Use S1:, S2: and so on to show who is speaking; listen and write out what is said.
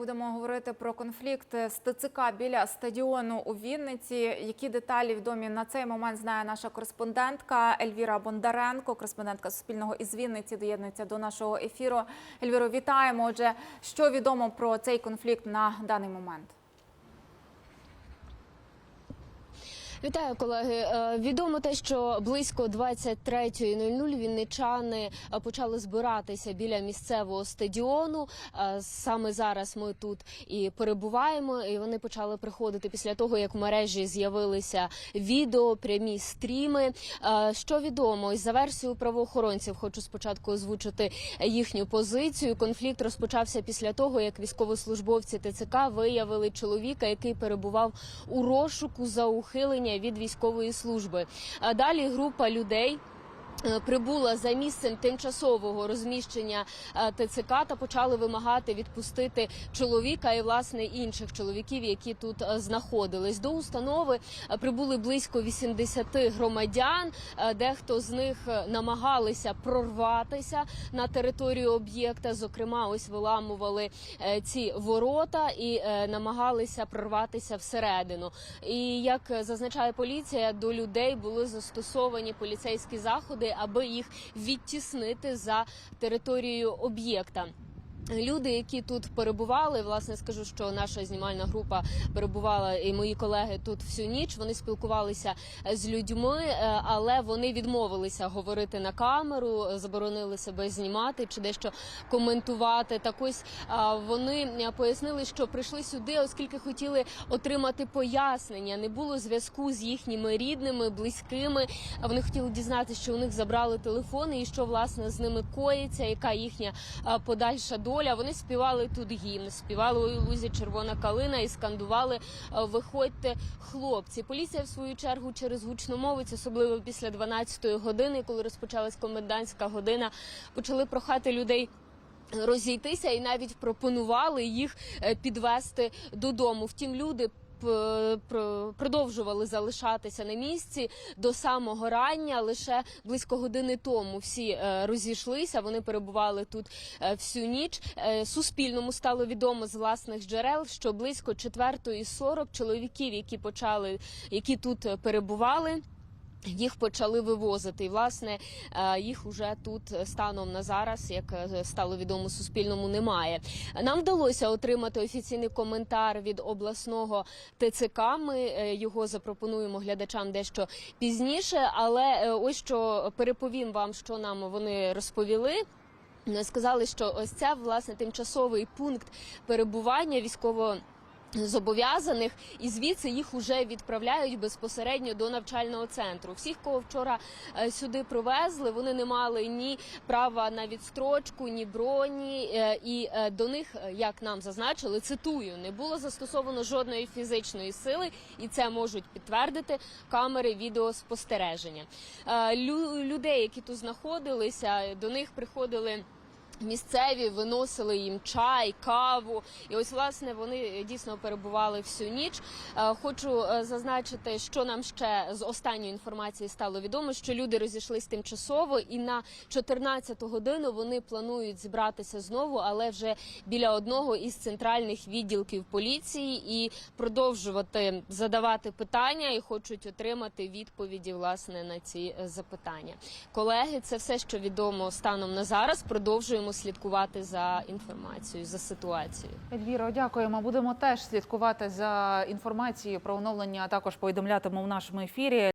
S1: Будемо говорити про конфлікт з ТЦК біля стадіону у Вінниці. Які деталі відомі на цей момент знає наша кореспондентка Ельвіра Бондаренко, кореспондентка Суспільного із Вінниці, доєднується до нашого ефіру. Ельвіро, вітаємо. Отже, що відомо про цей конфлікт на даний момент?
S2: Вітаю, колеги. Е, Відомо те, що близько 23.00 вінничани е, почали збиратися біля місцевого стадіону. Е, Саме зараз ми тут і перебуваємо. І вони почали приходити після того, як в мережі з'явилися відео, прямі стріми. Що відомо із за версією правоохоронців, хочу спочатку озвучити їхню позицію. Конфлікт розпочався після того, як військовослужбовці ТЦК виявили чоловіка, який перебував у розшуку за ухилення від військової служби. Далі група людей. Е, Прибула за місцем тимчасового розміщення е, ТЦК та почали вимагати відпустити чоловіка і власне інших чоловіків, які тут е, знаходились. До установи прибули близько 80 громадян. Дехто з них намагалися прорватися на територію об'єкта. Зокрема, ось виламували ці ворота і намагалися прорватися всередину. І як зазначає поліція, до людей були застосовані поліцейські заходи, аби їх відтіснити за територією об'єкта. Люди, які тут перебували, власне скажу, що наша знімальна група перебувала і мої колеги тут всю ніч. Вони спілкувалися з людьми, е, але вони відмовилися говорити на камеру, заборонили себе знімати чи дещо коментувати. Так ось вони е, пояснили, що прийшли сюди, оскільки хотіли отримати пояснення. Не було зв'язку з їхніми рідними, близькими. Вони хотіли дізнатися, що у них забрали телефони і що власне з ними коїться, яка їхня подальша доля. Вони співали тут гімн, співали «Ой, у лузі червона калина і скандували Виходьте, хлопці. Поліція в свою чергу через гучномовець, особливо після 12-ї години, коли розпочалась комендантська година, почали прохати людей. Розійтися і навіть пропонували їх е, підвести додому. Втім, люди продовжували залишатися на місці до самого рання. Лише близько години тому всі е, розійшлися. Вони перебували тут е, всю ніч. Е, Суспільному стало відомо з власних джерел, що близько 4.40 чоловіків, які почали, які тут е, перебували. Їх почали вивозити, і власне е, їх уже тут станом на зараз, як е, стало відомо Суспільному, немає. Нам вдалося отримати офіційний коментар від обласного ТЦК. Ми е, його запропонуємо глядачам дещо пізніше. Але ось що переповім вам, що нам вони розповіли. Сказали, що ось це власне тимчасовий пункт перебування військово. Зобов'язаних і звідси їх уже відправляють безпосередньо до навчального центру. Всіх, кого вчора е, сюди привезли, вони не мали ні права на відстрочку, ні броні. е, І е, до них, як нам зазначили, цитую, не було застосовано жодної фізичної сили, і це можуть підтвердити камери відеоспостереження. Лю- Людей, які тут знаходилися, до них приходили. Місцеві виносили їм чай, каву, і ось власне вони дійсно перебували всю ніч. Е, Хочу е, зазначити, що нам ще з останньої інформації стало відомо, що люди розійшлись тимчасово, і на 14 годину вони планують зібратися знову, але вже біля одного із центральних відділків поліції і продовжувати задавати питання і хочуть отримати відповіді власне на ці е, запитання. Колеги, це все, що відомо станом на зараз. Продовжуємо слідкувати за інформацією за ситуацією.
S3: Ельвіро, дякуємо. Будемо теж слідкувати за інформацією про оновлення. а Також повідомлятимемо в нашому ефірі.